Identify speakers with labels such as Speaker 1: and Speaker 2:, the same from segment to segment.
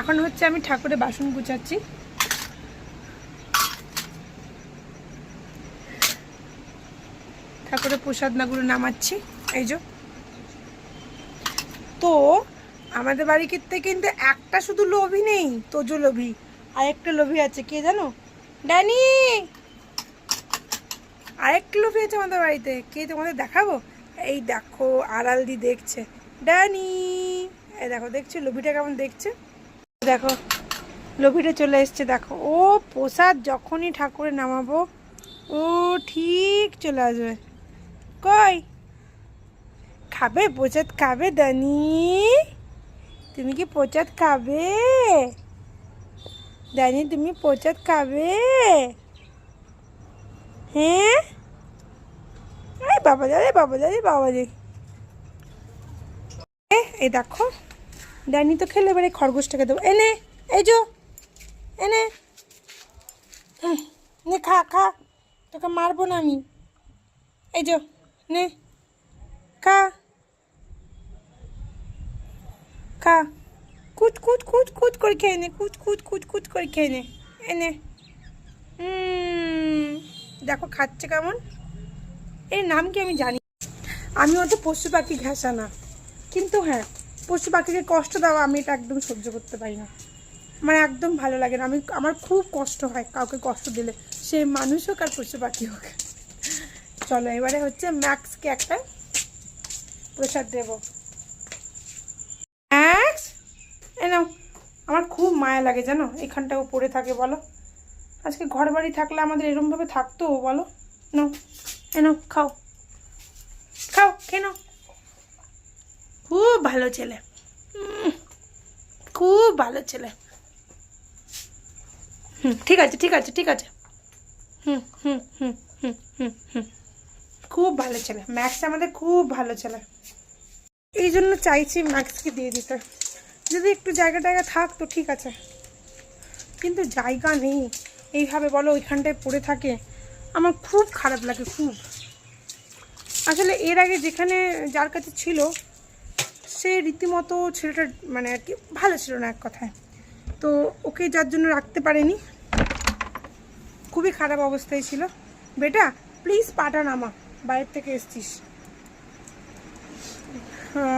Speaker 1: এখন হচ্ছে আমি ঠাকুরের বাসন গুছাচ্ছি। ঠাকুরের প্রসাদ নাগুলো নামাচ্ছি, এই যে। তো আমাদের বাড়িতে কিন্তু একটা শুধু লোভী নেই, তোজো লোভী। আরেকটা লোভী আছে, কে জানো? ড্যানি! আরেকটা লোভী আছে আমাদের বাড়িতে, কে তোমাদের দেখাবো? এই দেখো, আড়াল দি দেখছে। ড্যানি! এই দেখো, দেখছ? লোভিটা কেমন দেখছে? দেখো লোভিটা চলে এসছে দেখো। ও প্রসাদ যখনই ঠাকুরে নামাবো ও ঠিক চলে আসবে। কই? খাবে প্রসাদ খাবে দানি? তুমি কি প্রসাদ খাবে? দানি তুমি প্রসাদ খাবে? হ্যাঁ? বাবা দাদি বাবা দাদি বাবা এ, এই দেখো। ডানি তো খেলে, এবারে খরগোশটাকে দেবো। এনে, এই যো, এনে। নে, খা খা। তোকে মারবো না আমি। এই যো, নে। খা। খা। কুচ কুচ কুচ কুচ করে খেয়ে নে কুচ কুচ কুচ কুচ করে খেয়ে নে। এনে। দেখো খাচ্ছে কেমন। এর নাম কি আমি জানি আমি অত পশু পাখি ঘেঁষা না। কিন্তু হ্যাঁ পশু পাখিকে কষ্ট দেওয়া আমি এটা একদম সহ্য করতে পারি না। আমার একদম ভালো লাগে না। আমি, আমার খুব কষ্ট হয় কাউকে কষ্ট দিলে। সে মানুষ হোক আর পশু পাখি হোক। চলো, এবারে হচ্ছে ম্যাক্সকে একটা প্রসাদ দেবো। ম্যাক্স! এ নাও, আমার খুব মায়া লাগে জানো এখানটাও পড়ে থাকে বলো। আজকে ঘর বাড়ি থাকলে আমাদের এরমভাবে থাকতো বলো। নাও, এ খাও। খাও, খেয়ে নাও। খুব ভালো ছেলে। খুব ভালো ছেলে। হুম, ঠিক আছে ঠিক আছে ঠিক আছে। হুম হুম হুম হুম হুম হুম। খুব ভালো ছেলে ম্যাক্স আমাদের খুব ভালো ছেলে। এই জন্য চাইছি ম্যাক্সকে দিয়ে দিতে। যদি একটু জায়গা টায়গা থাকতো ঠিক আছে। কিন্তু জায়গা নেই। এইভাবে বলো ওইখানটায় পড়ে থাকে। আমার খুব খারাপ লাগে, খুব। আসলে এর আগে যেখানে যার কাছে ছিল সে রীতিমতো ছেলেটা মানে আর কি ভালো ছিল না এক কথায়। তো ওকে যার জন্য রাখতে পারেনি। খুবই খারাপ অবস্থায় ছিল। বেটা প্লিজ পাঠান আমা বাইরের থেকে এসছিস।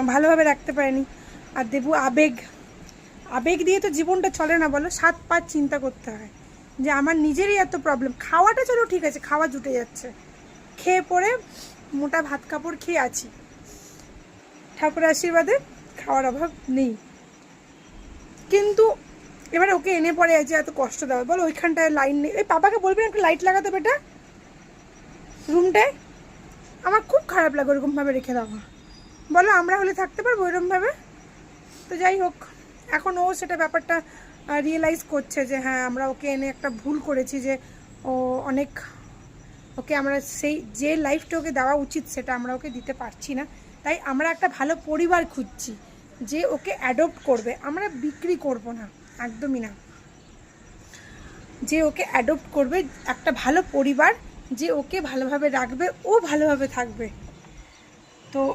Speaker 1: ভালোভাবে রাখতে পারেনি। আর দেবু, আবেগ। আবেগ দিয়ে তো জীবনটা চলে না বলো, সাত পাঁচ চিন্তা করতে হয়। যে আমার নিজেরই এত প্রবলেম খাওয়াটা চলো ঠিক আছে, খাওয়া জুটে যাচ্ছে। খেয়ে পরে মোটা ভাত কাপড় খেয়ে আছি। ঠাকুরের আশীর্বাদে খাওয়ার অভাব নেই। কিন্তু এবার ওকে এনে পড়ে আছে এত কষ্ট দেওয়া, বলো ওইখানটায় লাইন নেই। ওই পাপাকে বলবি না একটু লাইট লাগাতে বেটা? রুমটায় আমার খুব খারাপ লাগে ওরকমভাবে রেখে দেওয়া। বলো আমরা হলে থাকতে পারব ওইরকমভাবে? তো যাই হোক, এখন ও সেটা ব্যাপারটা রিয়েলাইজ করছে যে হ্যাঁ আমরা ওকে এনে একটা ভুল করেছি যে ও অনেক, ওকে আমরা সেই, যে লাইফটা ওকে দেওয়া উচিত সেটা আমরা ওকে দিতে পারছি না। তাই আমরা একটা ভালো পরিবার খুঁজছি যে ওকে অ্যাডপ্ট করবে। আমরা বিক্রি করব না, একদমই না। যে ওকে অ্যাডপ্ট করবে, একটা ভালো পরিবার যে ওকে ভালোভাবে রাখবে, ও ভালোভাবে থাকবে। তো